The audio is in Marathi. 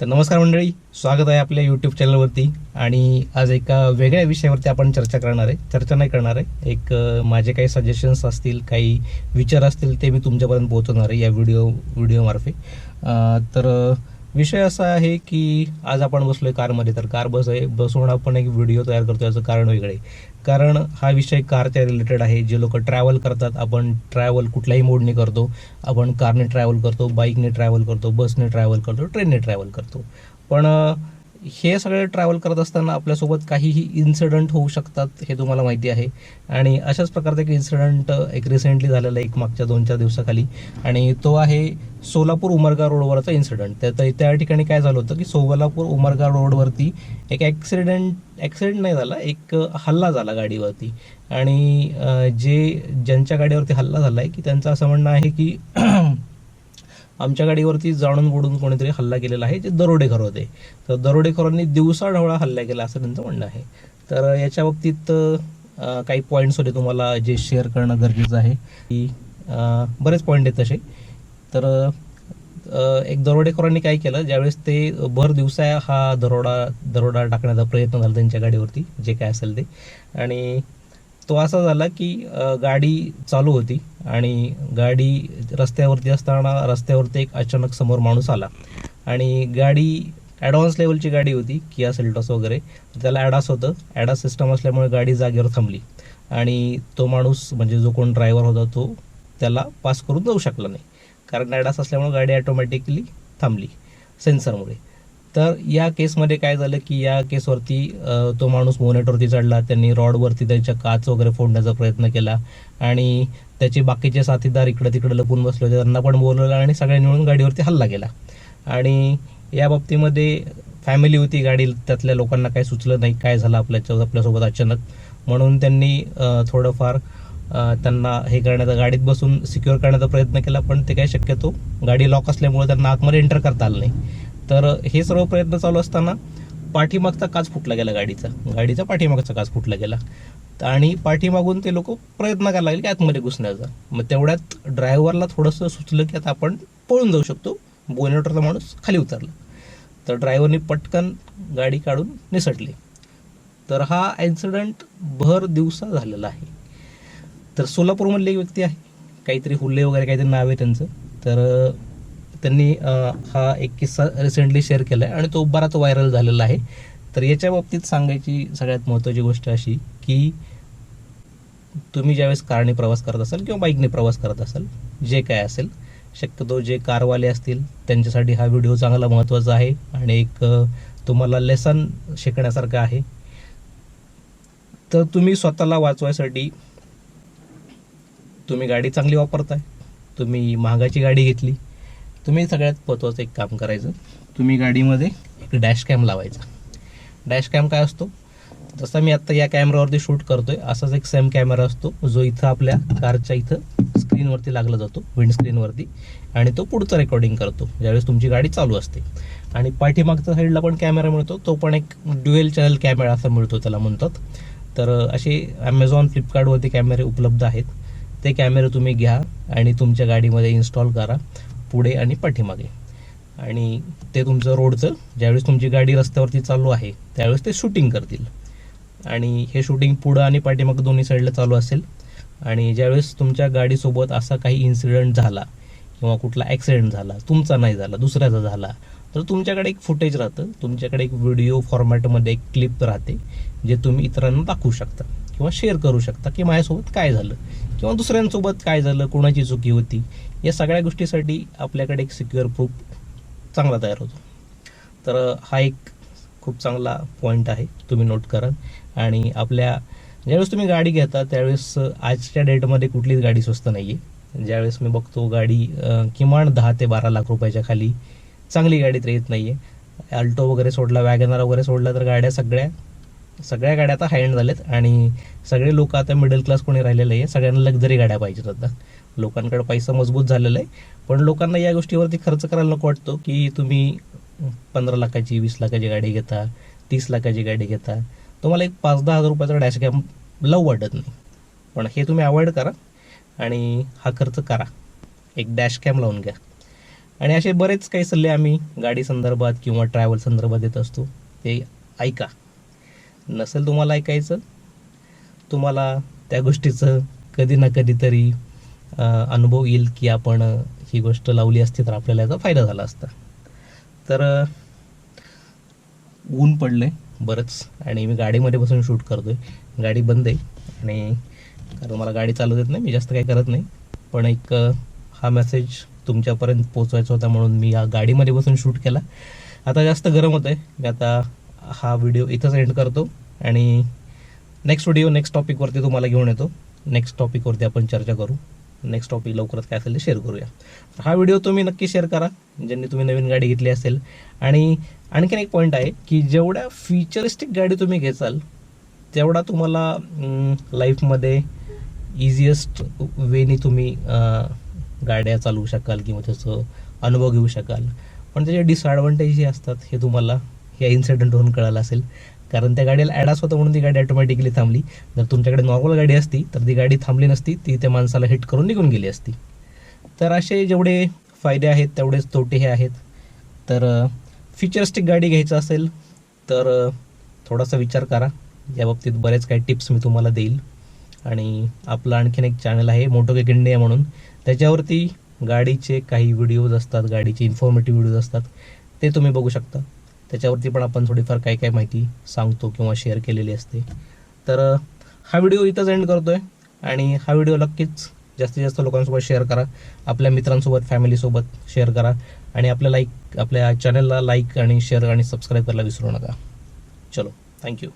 तर नमस्कार मंडळी स्वागत आहे आपल्या यूट्यूब चॅनलवरती आणि आज एका वेगळ्या विषयावरती आपण चर्चा करणार आहे. चर्चा नाही करणार आहे. एक माझे काही सजेशन्स असतील काही विचार असतील ते मी तुमच्यापर्यंत पोहोचवणार आहे या व्हिडिओ व्हिडिओमार्फे तर विषय असा आहे की आज आपण बसलोय कारमध्ये तर कार बस आहे बसून आपण एक व्हिडिओ तयार करतो याचं कारण वेगळं आहे कारण हा विषय कारच्या रिलेटेड आहे जे लोक ट्रॅव्हल करतात आपण ट्रॅव्हल कुठल्याही मोडने करतो. आपण कारने ट्रॅव्हल करतो बाईकने ट्रॅव्हल करतो बसने ट्रॅव्हल करतो ट्रेनने ट्रॅव्हल करतो. पण हे सगळे ट्रॅव्हल करत असताना आपल्यासोबत काहीही इन्सिडंट होऊ शकतात हे तुम्हाला माहिती आहे. आणि अशाच प्रकारचा एक इन्सिडंट एक रिसेंटली झालेला आहे एक मागच्या दोन चार दिवसाखाली. आणि तो आहे सोलापूर उमरगा रोडवरचा इन्सिडंट त्या त्या- त्या ठिकाणी काय झालं होतं की सोलापूर उमरगा रोडवरती एक ॲक्सिडेंट ॲक्सिडेंट नाही झाला एक हल्ला झाला गाडीवरती. आणि जे ज्यांच्या गाडीवरती हल्ला झाला आहे की त्यांचं असं म्हणणं आहे की आमच्या गाडीवरती जाणून बुडून कोणीतरी हल्ला केलेला आहे जे दरोडेखोर होते. तर दरोडेखोरांनी दिवसाढवळा हल्ला केला असं त्यांचं म्हणणं आहे. तर याच्या बाबतीत काही पॉईंट्स होते तुम्हाला जे शेअर करणं गरजेचं आहे. की बरेच पॉईंट आहेत तसे. तर एक दरोडेखोरांनी काय केलं ज्यावेळेस ते भर दिवसा हा दरोडा दरोडा टाकण्याचा प्रयत्न झाला त्यांच्या गाडीवरती जे काय असेल ते. आणि तो असा झाला की गाडी चालू होती आणि गाडी रस्त्यावरती असताना रस्त्यावरती एक अचानक समोर माणूस आला. आणि गाडी ॲडव्हान्स लेवलची गाडी होती किया सेल्टॉस वगैरे. त्याला ॲडास होतं. ॲडास सिस्टम असल्यामुळे गाडी जागेवर थांबली. आणि तो माणूस म्हणजे जो कोण ड्रायव्हर होता तो त्याला पास करून जाऊ शकला नाही. कारण ॲडास असल्यामुळे गाडी ॲटोमॅटिकली थांबली सेन्सरमुळे तर या केसमध्ये काय झालं की या केसवरती तो माणूस मोनेटवरती चढला त्यांनी रॉडवरती त्यांच्या काच वगैरे फोडण्याचा प्रयत्न केला आणि त्याचे बाकीचे साथीदार इकडं तिकडं लपून बसले होते. त्यांना पण बोलवलं आणि सगळ्यांनी मिळून गाडीवरती हल्ला केला. आणि या बाबतीमध्ये फॅमिली होती गाडी त्यातल्या लोकांना काही सुचलं नाही काय झालं आपल्याच्या आपल्यासोबत अचानक. म्हणून त्यांनी थोडंफार त्यांना हे करण्याचा गाडीत बसून सिक्युअर करण्याचा प्रयत्न केला पण ते काय शक्यतो गाडी लॉक असल्यामुळे त्यांना आतमध्ये एंटर करता आलं नाही. तर हे सर्व प्रयत्न चालू असताना पाठीमागचा काच फुटला गेला गाडीचा. गाडीचा पाठीमागचा काच फुटला गेला. आणि पाठीमागून ते लोक प्रयत्न करायला लागले की आतमध्ये घुसण्याचा. मग तेवढ्यात ड्रायव्हरला थोडंसं सुचलं की आता आपण पळून जाऊ शकतो. बोनेटरचा माणूस खाली उतरला. तर ड्रायव्हरने पटकन गाडी काढून निसटली. तर हा ॲक्सिडंट भर दिवसा झालेला आहे. तर सोलापूरमधली एक व्यक्ती आहे. काहीतरी हुल्ले वगैरे काहीतरी नाव आहे त्यांचं. तर त्यांनी हा एक किस्सा रिसेंटली शेअर केला आहे आणि तो बराच व्हायरल झालेला आहे. तर याच्या बाबतीत सांगायची सगळ्यात महत्त्वाची गोष्ट अशी की तुम्ही ज्यावेळेस कारने प्रवास करत असाल किंवा बाईकने प्रवास करत असाल जे काय असेल शक्यतो जे कारवाले असतील त्यांच्यासाठी हा व्हिडिओ चांगला महत्त्वाचा आहे आणि एक तुम्हाला लेसन शिकण्यासारखं आहे. तर तुम्ही स्वतःला वाचवायसाठी तुम्ही गाडी चांगली वापरताय तुम्ही महागाची गाडी घेतली तुम्ही सगळ्यात महत्त्वाचं एक काम करायचं. तुम्ही गाडीमध्ये एक डॅश कॅम लावायचा. डॅश कॅम काय असतो? जसा मी आत्ता या कॅमेरावरती शूट करतोय असाच एक सेम कॅमेरा असतो जो इथं आपल्या कारच्या इथं स्क्रीनवरती लागला जातो विंडस्क्रीनवरती आणि तो पुढचं रेकॉर्डिंग करतो ज्यावेळेस तुमची गाडी चालू असते. आणि पाठीमागच्या साईडला पण कॅमेरा मिळतो तो पण एक ड्युएल चॅनल कॅमेरा असा मिळतो त्याला म्हणतात. तर असे ॲमेझॉन फ्लिपकार्टवरती कॅमेरे उपलब्ध आहेत. ते कॅमेरे तुम्ही घ्या आणि तुमच्या गाडीमध्ये इन्स्टॉल करा. पुढे आणि पाठीमागे. आणि ते तुमचं रोडचं ज्यावेळेस तुमची गाडी रस्त्यावरती चालू आहे त्यावेळेस ते शूटिंग करतील. आणि हे शूटिंग पुढं आणि पाठीमागं दोन्ही साईडला चालू असेल. आणि ज्यावेळेस तुमच्या गाडीसोबत असा काही इन्सिडेंट झाला किंवा कुठला ॲक्सिडेंट झाला तुमचा नाही झाला दुसऱ्याचा झाला तर तुमच्याकडे एक फुटेज राहतं. तुमच्याकडे एक व्हिडिओ फॉर्मॅटमध्ये एक क्लिप राहते जे तुम्ही इतरांना दाखवू शकता. किंवा शेअर करू शकता की माझ्यासोबत काय झालं? किंवा दुसऱ्यांसोबत काय झालं? कोणाची चुकी होती? या सगळ्या गोष्टीसाठी आपल्याकडे एक सिक्युअर प्रूफ चांगला तयार होतो. तर हा एक खूप चांगला पॉईंट आहे. तुम्ही नोट करा. आणि आपल्या ज्यावेळेस तुम्ही गाडी घेता त्यावेळेस आजच्या डेटमध्ये कुठलीच गाडी स्वस्त नाही आहे ज्यावेळेस मी बघतो गाडी किमान दहा ते बारा लाख रुपयाच्या खाली चांगली गाडी तर येत नाही आहे अल्टो वगैरे सोडला वॅगनर वगैरे सोडला तर गाड्या सगळ्या सगळ्या गाड्या आता हायंड झाल्यात आणि सगळे लोक आता मिडल क्लास कोणी राहिलेले आहे सगळ्यांना लक्झरी गाड्या पाहिजेत आता. लोकांकडे पैसा मजबूत झालेला आहे पण लोकांना या गोष्टीवरती खर्च करायला नको वाटतो की तुम्ही पंधरा लाखाची वीस लाखाची गाडी घेता तीस लाखाची गाडी घेता. तुम्हाला एक पाच दहा हजार रुपयाचा डॅश कॅम लव वाटत नाही. पण हे तुम्ही अवॉइड करा आणि हा खर्च करा. एक डॅश कॅम लावून घ्या. आणि असे बरेच काही सल्ले आम्ही गाडी संदर्भात किंवा ट्रॅव्हल संदर्भात देत असतो. ते ऐका. नसेल तुम्हाला ऐकायचं तुम्हाला त्या गोष्टीचं कधी ना कधीतरी अनुभव येईल की आपण ही गोष्ट लावली असती तर आपल्याला याचा फायदा झाला असता. तर ऊन पडलंय बरंच आणि मी गाडीमध्ये बसून शूट करतो आहे गाडी बंद आहे आणि कारण मला गाडी चालू देत नाही मी जास्त काही करत नाही. पण एक हा मेसेज तुमच्यापर्यंत पोचवायचा होता म्हणून मी या गाडीमध्ये बसून शूट केला. आता जास्त गरम होत आहे मी आता हा व्हिडिओ इथंच एंड करतो. आणि नेक्स्ट व्हिडिओ नेक्स्ट टॉपिकवरती तुम्हाला घेऊन येतो. नेक्स्ट टॉपिकवरती आपण चर्चा करू. नेक्स्ट टॉपिक लवकरच काय असेल ते शेअर करूया. हा व्हिडिओ तुम्ही नक्की शेअर करा ज्यांनी तुम्ही नवीन गाडी घेतली असेल. आणि आणखीन एक पॉईंट आहे की जेवढ्या फ्युचरिस्टिक गाडी तुम्ही घेचाल तेवढा तुम्हाला लाईफमध्ये इझिएस्ट वेनी तुम्ही गाड्या चालवू शकाल किंवा त्याचं अनुभव घेऊ शकाल. पण त्याचे डिसअडवांटेज जे असतात हे तुम्हाला या इन्सिडेंटवरून कळालं असेल. कारण त्या गाडीला ॲडास होतं म्हणून ती गाडी ऑटोमॅटिकली थांबली. जर तुमच्याकडे नॉर्मल गाडी असती तर ती गाडी थांबली नसती ती त्या माणसाला हिट करून निघून गेली असती. तर असे जेवढे फायदे आहेत तेवढेच तोटे हे आहेत. तर फ्युचरिस्टिक गाडी घ्यायचं असेल तर थोडासा विचार करा. या बाबतीत बरेच काही टिप्स मी तुम्हाला देईल. आणि आपलं आणखीन एक चॅनल आहे मोटो केक इंडिया म्हणून. त्याच्यावरती गाडीचे काही व्हिडिओज असतात गाडीचे इन्फॉर्मेटिव्ह व्हिडिओज असतात. ते तुम्ही बघू शकता. त्याच्यावरती पण आपण थोडीफार काही काही माहिती सांगतो किंवा शेअर केलेली असते. तर हा व्हिडिओ इथंच एंड करतोय आणि हा व्हिडिओ नक्कीच जास्तीत जास्त लोकांसोबत शेअर करा. आपल्या मित्रांसोबत फॅमिलीसोबत शेअर करा आणि आपल्या लाईक आपल्या चॅनलला लाईक आणि शेअर आणि सबस्क्राईब करायला विसरू नका. चलो थँक्यू